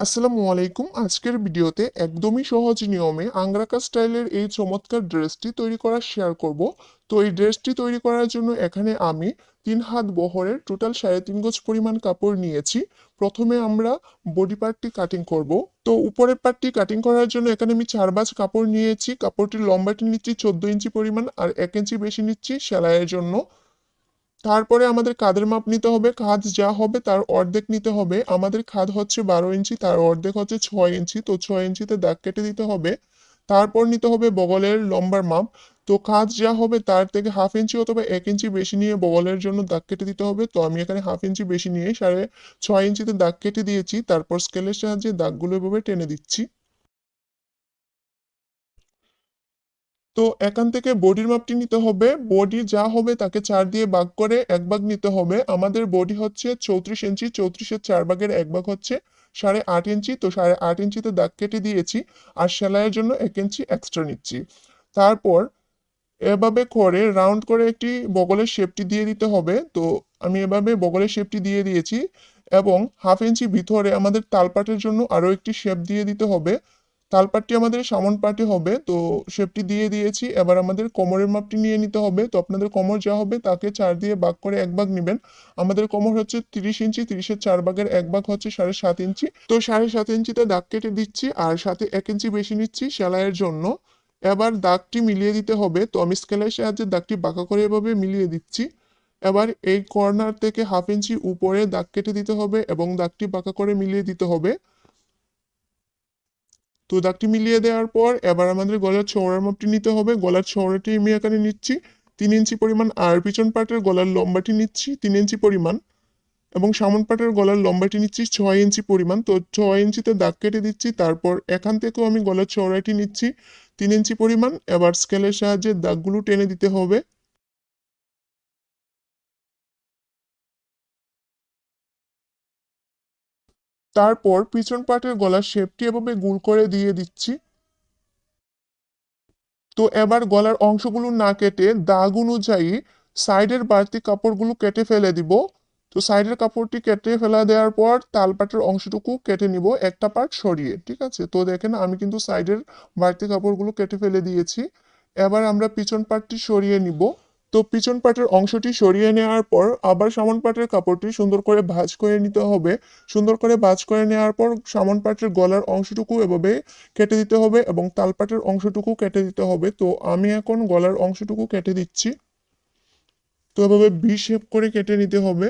আসসালামু আলাইকুম। আজকের ভিডিওতে একদমই সহজ নিয়মে আংরাকা স্টাইলের এই চমৎকার ড্রেসটি তৈরি করা শেয়ার করব। তো এই ড্রেসটি তৈরি করার জন্য এখানে আমি তিন হাত বহরের টোটাল সাড়ে তিন গজ পরিমাণ কাপড় নিয়েছি। প্রথমে আমরা বডি পার্টটি কাটিং করব। তো উপরের পার্টটি কাটিং করার জন্য এখানে আমি চার বাজ কাপড় নিয়েছি। কাপড়টির লম্বাটি নিচ্ছি চোদ্দ ইঞ্চি পরিমাণ আর এক ইঞ্চি বেশি নিচ্ছি সেলাইয়ের জন্য। তারপরে আমাদের কাঁধের মাপ নিতে হবে? কাঁধ যা হবে তার অর্ধেক নিতে হবে। আমাদের খাদ হচ্ছে বারো ইঞ্চি, তার অর্ধেক হচ্ছে ছয় ইঞ্চি। তো ছয় ইঞ্চিতে দাগ কেটে দিতে হবে। তারপর নিতে হবে বগলের লম্বার মাপ। তো কাঁধ যা হবে তার থেকে হাফ ইঞ্চি অথবা এক ইঞ্চি বেশি নিয়ে বগলের জন্য দাগ কেটে দিতে হবে। তো আমি এখানে হাফ ইঞ্চি বেশি নিয়ে সাড়ে ছয় ইঞ্চিতে দাগ কেটে দিয়েছি। তারপর স্কেলের সাহায্যে দাগগুলো এভাবে টেনে দিচ্ছি। তো এখান থেকে বডির মাপটি নিতে হবে। বডি যা হবে তাকে চার দিয়ে ভাগ করে এক ভাগ নিতে হবে। আমাদের বডি হচ্ছে চৌত্রিশ ইঞ্চি চৌত্রিশের চার ভাগের এক ভাগ হচ্ছে সাড়ে আট ইঞ্চি তো সাড়ে আট ইঞ্চিতে দাগ কেটে দিয়েছি আর সেলাইয়ের জন্য এক ইঞ্চি এক্সট্রা নিচ্ছি। তারপর এভাবে করে রাউন্ড করে একটি বগলের শেপটি দিয়ে দিতে হবে। তো আমি এভাবে বগলের শেপটি দিয়ে দিয়েছি এবং হাফ ইঞ্চি ভিতরে আমাদের তালপাটের জন্য আরও একটি শেপ দিয়ে দিতে হবে। তালপাটটি আমাদের সামন পাটি হবে, তো শেপটি দিয়ে দিয়েছি। এবার আমাদের কোমরের মাপটি নিয়ে নিতে হবে। তো আপনাদের কোমর যা হবে তাকে চার দিয়ে ভাগ করে এক ভাগ নেবেন। আমাদের কোমর হচ্ছে তিরিশ ইঞ্চি, তিরিশের চার ভাগের এক ভাগ হচ্ছে সাড়ে সাত ইঞ্চি। তো সাড়ে সাত ইঞ্চিতে দাগ কেটে দিচ্ছি আর সাথে এক ইঞ্চি বেশি নিচ্ছি সেলাইয়ের জন্য। এবার দাগটি মিলিয়ে দিতে হবে। তো আমি স্কেলের সাহায্যে দাগটি বাঁকা করে এভাবে মিলিয়ে দিচ্ছি। এবার এই কর্নার থেকে হাফ ইঞ্চি উপরে দাগ কেটে দিতে হবে এবং দাগটি বাঁকা করে মিলিয়ে দিতে হবে। তো দাগটি মিলিয়ে দেওয়ার পর এবার আমাদের গলার চওড়ার মাপটি নিতে হবে। গলার চওড়াটি আমি এখানে নিচ্ছি। তিন ইঞ্চি পরিমাণ আর পিছন পাটের গলার লম্বাটি নিচ্ছি, তিন ইঞ্চি পরিমাণ। এবং সামন পাটের গলার লম্বাটি নিচ্ছি, ছয় ইঞ্চি পরিমাণ। তো ছয় ইঞ্চিতে দাগ কেটে দিচ্ছি, তারপর এখান থেকেও আমি গলার চওড়াটি নিচ্ছি, তিন ইঞ্চি পরিমাণ। এবার স্কেলের সাহায্যে দাগগুলো টেনে দিতে হবে। তারপর পিছন পাটের গলার শেপটি এভাবে গুল করে দিয়ে দিচ্ছি। তো এবার গলার অংশগুলো না কেটে দাগ অনুযায়ী সাইডের বাড়তি কাপড়গুলো কেটে ফেলে দিব। তো সাইডের কাপড়টি কেটে ফেলা দেওয়ার পর তালপাটের অংশটুকু কেটে নিব একটা পার্ট সরিয়ে, ঠিক আছে? তো দেখেন আমি কিন্তু সাইডের বাড়তি কাপড়গুলো কেটে ফেলে দিয়েছি। এবার আমরা পিছন পার্টটি সরিয়ে নিব। তো পিছন পাটের অংশটি সরিয়ে নেওয়ার পর আবার সামন পাটের কাপড়টি সুন্দর করে ভাঁজ করে নিতে হবে। সুন্দর করে ভাঁজ করে নেওয়ার পর সামন পাটের গলার অংশটুকু এভাবে কেটে দিতে হবে এবং তালপাটের অংশটুকু কেটে দিতে হবে। তো আমি এখন গলার অংশটুকু কেটে দিচ্ছি। তো এভাবে ভি শেপ করে কেটে নিতে হবে।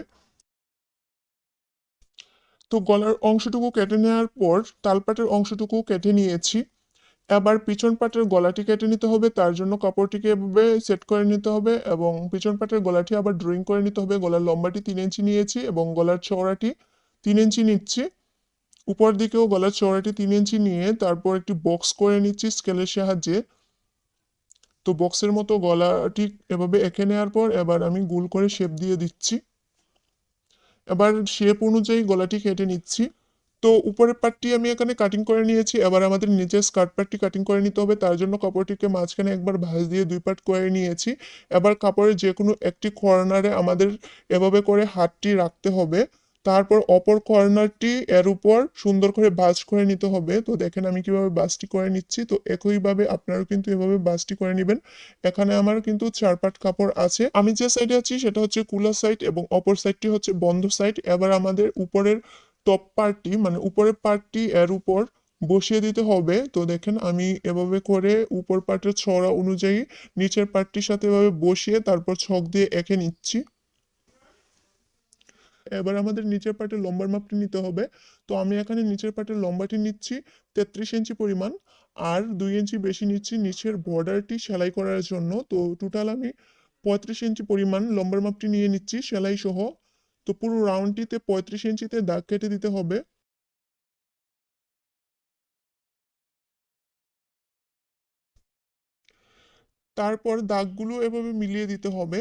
তো গলার অংশটুকু কেটে নেওয়ার পর তালপাটের অংশটুকু কেটে নিয়েছি। এবার পিছন পাটের গলাটি কেটে নিতে হবে, তার জন্য কাপড়টিকে এভাবে সেট করে নিতে হবে এবং পিছন পাটের গলাটি আবার ড্রয়িং করে নিতে হবে। গলার লম্বাটি তিন ইঞ্চি নিয়েছি এবং গলার চওড়াটি তিন ইঞ্চি নিচ্ছি। উপর দিকেও গলার চওড়াটি তিন ইঞ্চি নিয়ে তারপর একটি বক্স করে নিচ্ছি স্কেলের সাহায্যে। তো বক্সের মতো গলাটি এভাবে এঁকে নেওয়ার পর এবার আমি গুল করে শেপ দিয়ে দিচ্ছি। এবার শেপ অনুযায়ী গলাটি কেটে নিচ্ছি। তো উপরের পার্টটি আমি এখানে কাটিং করে নিয়েছি। এবার আমাদের নিচের স্কার্ট পার্টটি কাটিং করে নিতে হবে। তার জন্য কাপড়টিকে মাঝখানে একবার ভাঁজ দিয়ে দুই পার্ট করে নিয়েছি। এবার কাপড়ের যে কোনো একটি কর্নারে আমাদের এভাবে করে হাতটি রাখতে হবে। তারপর অপর কর্নারটি এর উপর সুন্দর করে বাজ করে নিতে হবে। তো দেখেন আমি কীভাবে বাজটি করে নিচ্ছি। তো একইভাবে আপনারাও কিন্তু এভাবে বাজটি করে নেবেন। এখানে আমার কিন্তু চার পাট কাপড় আছে। আমি যে সাইডে আছি সেটা হচ্ছে কুলা সাইড এবং অপর সাইডটি হচ্ছে বন্ধ সাইড এবার আমাদের উপরের টপ পার্টটি মানে উপরের পার্টটি এর উপর বসিয়ে দিতে হবে। তো দেখেন আমি এভাবে করে উপর পার্টের ছড়া অনুযায়ী নিচের পার্টটির সাথে এভাবে বসিয়ে তারপর ছক দিয়ে এঁকে নিচ্ছি। এবার আমাদের নিচের পার্টের লম্বার মাপটি নিতে হবে। তো আমি এখানে নিচের পার্টের লম্বাটি নিচ্ছি তেত্রিশ ইঞ্চি পরিমাণ আর দুই ইঞ্চি বেশি নিচ্ছি নিচের বর্ডারটি সেলাই করার জন্য। তো টোটাল আমি পঁয়ত্রিশ ইঞ্চি পরিমাণ লম্বার মাপটি নিয়ে নিচ্ছি সেলাই সহ তো পুরো রাউন্ডটিতে পঁয়ত্রিশ ইঞ্চিতে দাগ কেটে দিতে হবে। তারপর দাগগুলো এভাবে মিলিয়ে দিতে হবে।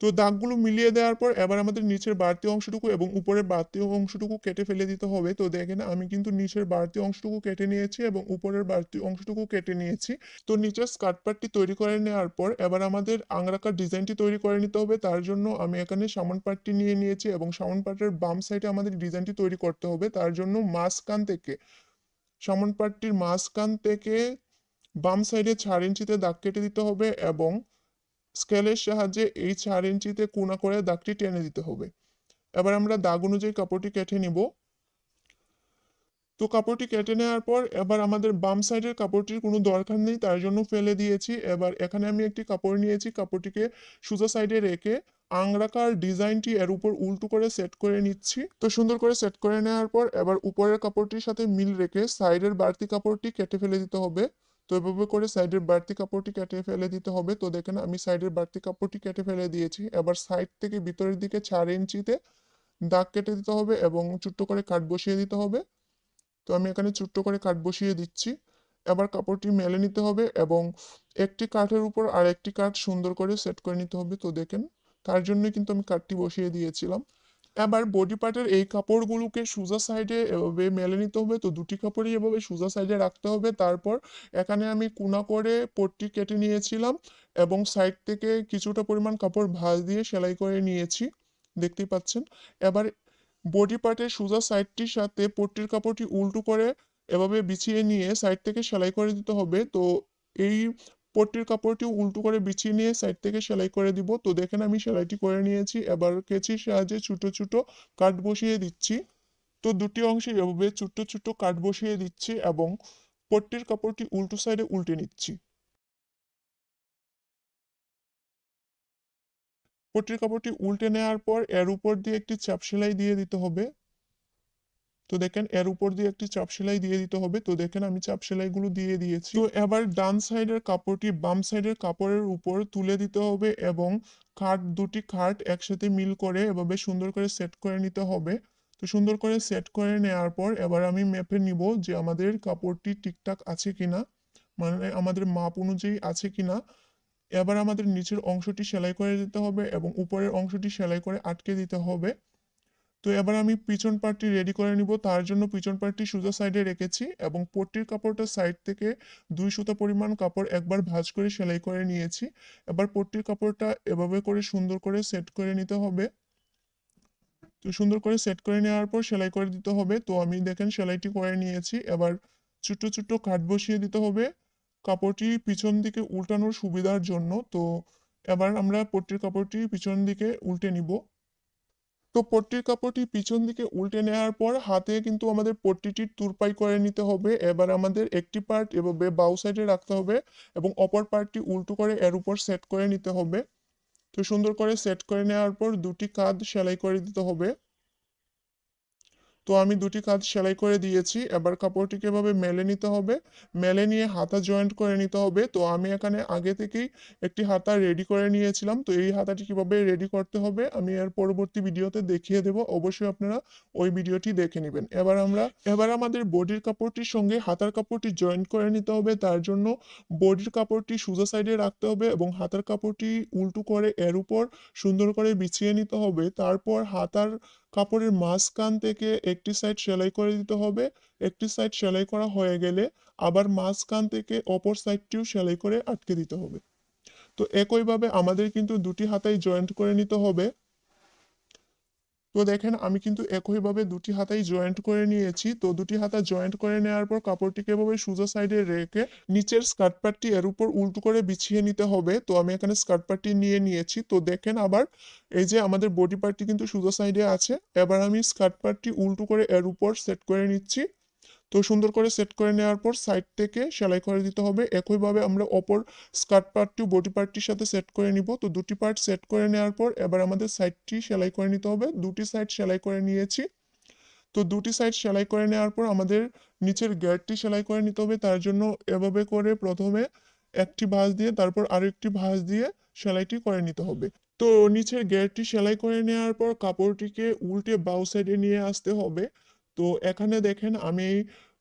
তো দাগগুলো মিলিয়ে দেওয়ার পর এবার আমাদের নিচের বাড়তি অংশটুকু এবং উপরের বাড়তি অংশটুকু কেটে ফেলে দিতে হবে। তো দেখেন, আমি কিন্তু নিচের বাড়তি অংশটুকু কেটে নিয়েছি এবং উপরের বাড়তি অংশটুকু কেটে নিয়েছি। তো নিচের স্কার্ট পার্টটি তৈরি করে নেওয়ার পর এবার আমাদের আংরাকার ডিজাইনটি তৈরি করে নিতে হবে। তার জন্য আমি এখানে সামন পার্টটি নিয়ে নিয়েছি এবং সামন পার্টের বাম সাইডে আমাদের ডিজাইনটি তৈরি করতে হবে। তার জন্য মাঝখান থেকে সামন পার্টটির মাঝখান থেকে বাম সাইডে চার ইঞ্চিতে দাগ কেটে দিতে হবে এবং স্কেলের সাহায্যে এই চার ইঞ্চিতে কোনা করে দাগটি টেনে দিতে হবে। এবার আমরা দাগ অনুযায়ী কাপড়টি কেটে নিব। তো কাপড়টি কেটে নেওয়ার পর এবার আমাদের বাম সাইডের কাপড়টির কোনো দরকার নেই, তার জন্য ফেলে দিয়েছি। এবার এখানে আমি একটি কাপড় নিয়েছি, কাপড়টিকে সোজা সাইডে রেখে আংরাকার ডিজাইনটি এর উপর উল্টো করে সেট করে নিচ্ছি। তো সুন্দর করে সেট করে নেওয়ার পর এবার উপরের কাপড়টির সাথে মিল রেখে সাইডের বাড়তি কাপড়টি কেটে ফেলে দিতে হবে। তো এভাবে করে সাইডের বাড়তি কাপড়টি কেটে ফেলে দিতে হবে। তো দেখেন আমি সাইডের বাড়তি কাপড়টি কেটে ফেলে দিয়েছি। এবার সাইড থেকে ভিতরের দিকে চার ইঞ্চিতে দাগ কেটে দিতে হবে এবং ছোট্ট করে কাট বসিয়ে দিতে হবে। তো আমি এখানে ছোট্ট করে কাট বসিয়ে দিচ্ছি। এবার কাপড়টি মেলে নিতে হবে এবং একটি কাঠের উপর আর একটি কাঠ সুন্দর করে সেট করে নিতে হবে। তো দেখেন তার জন্যই কিন্তু আমি কাঠটি বসিয়ে দিয়েছিলাম। এবার বডি পার্টের এই কাপড়গুলোকে সোজা সাইডে এভাবে মেলে নিতে হবে। তো দুটি কাপড়ই এভাবে সোজা সাইডে রাখতে হবে। তারপর এখানে আমি কোনা করে পট্টি কেটে নিয়েছিলাম এবং সাইড থেকে কিছুটা পরিমাণ কাপড় ভাঁজ দিয়ে সেলাই করে নিয়েছি। দেখতেই পাচ্ছেন? এবার বডি পার্টের সোজা সাইডটির সাথে পট্টির কাপড়টি উল্টো করে এভাবে বিছিয়ে নিয়ে সাইড থেকে সেলাই করে দিতে হবে। তো এই পট্টির কাপড়টি উল্টো করে বিছিয়ে নিয়ে সাইড থেকে সেলাই করে দিব। তো দেখেন আমি সেলাইটি করে নিয়েছি। এবার কেচির সাহায্যে ছোট ছোট কাট বসিয়ে দিচ্ছি। তো দুটি অংশে এভাবে ছোট্ট ছোট্ট কাট বসিয়ে দিচ্ছি এবং পট্টির কাপড়টি উল্টো সাইডে উল্টে নিচ্ছি। পট্টির কাপড়টি উল্টে নেওয়ার পর এর উপর দিয়ে একটি চাপ সেলাই দিয়ে দিতে হবে। তো দেখেন, এর উপর দিয়ে একটি চাপ সেলাই দিয়ে দিতে হবে। তো দেখেন, আমি চাপ সেলাইগুলো দিয়ে দিয়েছি। তো এবার ডান সাইডের কাপড়টি বাম সাইডের কাপড়ের উপর তুলে দিতে হবে এবং খাট, দুটি খাট একসাথে মিল করে এভাবে সুন্দর করে সেট করে নিতে হবে। তো সুন্দর করে সেট করে নেওয়ার পর এবার আমি মেপে নিব যে আমাদের কাপড়টি ঠিকঠাক আছে কিনা মানে আমাদের মাপ অনুযায়ী আছে কিনা। এবার আমাদের নিচের অংশটি সেলাই করে দিতে হবে এবং উপরের অংশটি সেলাই করে আটকে দিতে হবে। তো এবার আমি পিছন পার্টটি রেডি করে নিব। তার জন্য পিছন পার্টটি সোজা সাইডে রেখেছি এবং পট্টির কাপড়টা সাইড থেকে দুই সুতা পরিমাণ কাপড় একবার ভাঁজ করে সেলাই করে নিয়েছি। এবার পট্টির কাপড়টা এভাবে করে সুন্দর করে সেট করে নিতে হবে। তো সুন্দর করে সেট করে নেওয়ার পর সেলাই করে দিতে হবে। তো আমি দেখেন সেলাইটি করে নিয়েছি। এবার ছোট্ট ছোট্ট কাট বসিয়ে দিতে হবে। কাপড়টি পিছন দিকে উল্টানোর সুবিধার জন্য। তো এবার আমরা পট্টির কাপড়টি পিছন দিকে উল্টে নিব। তো পট্টির কাপড়টি পিছন দিকে উল্টে নেওয়ার পর হাতে কিন্তু আমাদের পট্টিটি তুরপাই করে নিতে হবে। এবার আমাদের একটি পার্ট এভাবে বাউ সাইডে রাখতে হবে এবং অপর পার্টটি উল্টো করে এর উপর সেট করে নিতে হবে। তো সুন্দর করে সেট করে নেওয়ার পর দুটি কাঁধ সেলাই করে দিতে হবে। তো আমি দুটি কাজ সেলাই করে দিয়েছি। এবার কাপড়টিকে এভাবে মেলে নিতে হবে। মেলে নিয়ে হাতা জয়েন্ট করে নিতে হবে। তো আমি এখানে আগে থেকেই একটি হাতা রেডি করে নিয়েছিলাম। তো এই হাতাটি কীভাবে রেডি করতে হবে আমি এর পরবর্তী ভিডিওতে দেখিয়ে দেব। অবশ্যই আপনারা ওই ভিডিওটি দেখে নেবেন। এবার আমরা, এবার আমাদের বডির কাপড়টির সঙ্গে হাতার কাপড়টি জয়েন্ট করে নিতে হবে। তার জন্য বডির কাপড়টি সোজা সাইডে রাখতে হবে এবং হাতার কাপড়টি উল্টো করে এর উপর সুন্দর করে বিছিয়ে নিতে হবে। তারপর হাতার কাপড়ের মাঝখান থেকে একটি সাইড সেলাই করে দিতে হবে। একটি সাইড সেলাই করা হয়ে গেলে আবার মাঝখান থেকে অপর সাইডটিও সেলাই করে আটকে দিতে হবে। তো একইভাবে আমাদের কিন্তু দুটি হাতাই জয়েন্ট করে নিতে হবে। তো দেখেন, আমি কিন্তু একইভাবে দুটি হাতাই জয়েন্ট করে নিয়েছি। তো দুটি হাতা জয়েন্ট করে নেওয়ার পর কাপড়টিকে এভাবে সোজা সাইডে রেখে নিচের স্কার্ট পার্টটি এর উপর উল্টো করে বিছিয়ে নিতে হবে। তো আমি এখানে স্কার্ট পার্টটি নিয়ে নিয়েছি। তো দেখেন আবার এই যে আমাদের বডি পার্টটি কিন্তু সোজা সাইডে আছে। এবার আমি স্কার্ট পার্টটি উল্টো করে এর উপর সেট করে নিচ্ছি। তো সুন্দর করে সেট করে নেওয়ার পর সাইড থেকে সেলাই করে দিতে হবে। একইভাবে আমরা অপর স্কার্ট পার্টটি বডি পার্টটির সাথে সেট করে নিব। তো দুটি পার্ট সেট করে নেওয়ার পর এবার আমাদের সাইডটি সেলাই করে নিতে হবে। দুটি সাইড সেলাই করে নিয়েছি। তো দুটি সাইড সেলাই করে নেওয়ার পর আমাদের নিচের গেটটি সেলাই করে নিতে হবে। তার জন্য এভাবে করে প্রথমে একটি ভাঁজ দিয়ে, তারপর আরেকটি ভাঁজ দিয়ে সেলাইটি করে নিতে হবে। তো নিচের গেটটি সেলাই করে নেওয়ার পর কাপড়টিকে উল্টে বাউ সাইডে নিয়ে আসতে হবে। তো এখানে দেখেন আমি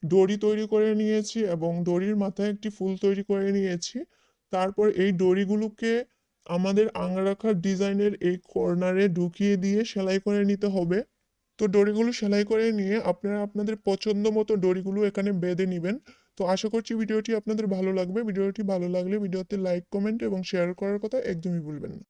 দড়ি তৈরি করে নিয়েছি এবং দড়ির মাথায় একটি ফুল তৈরি করে নিয়েছি। তারপর এই দড়িগুলোকে আমাদের আংরাখার ডিজাইনের এই কর্নারে ঢুকিয়ে দিয়ে সেলাই করে নিতে হবে। তো দড়িগুলো সেলাই করে নিয়ে আপনারা আপনাদের পছন্দ মতো দড়িগুলো এখানে বেঁধে নেবেন। তো আশা করছি ভিডিওটি আপনাদের ভালো লাগবে। ভিডিওটি ভালো লাগলে ভিডিওতে লাইক, কমেন্ট এবং শেয়ার করার কথা একদমই ভুলবেন না।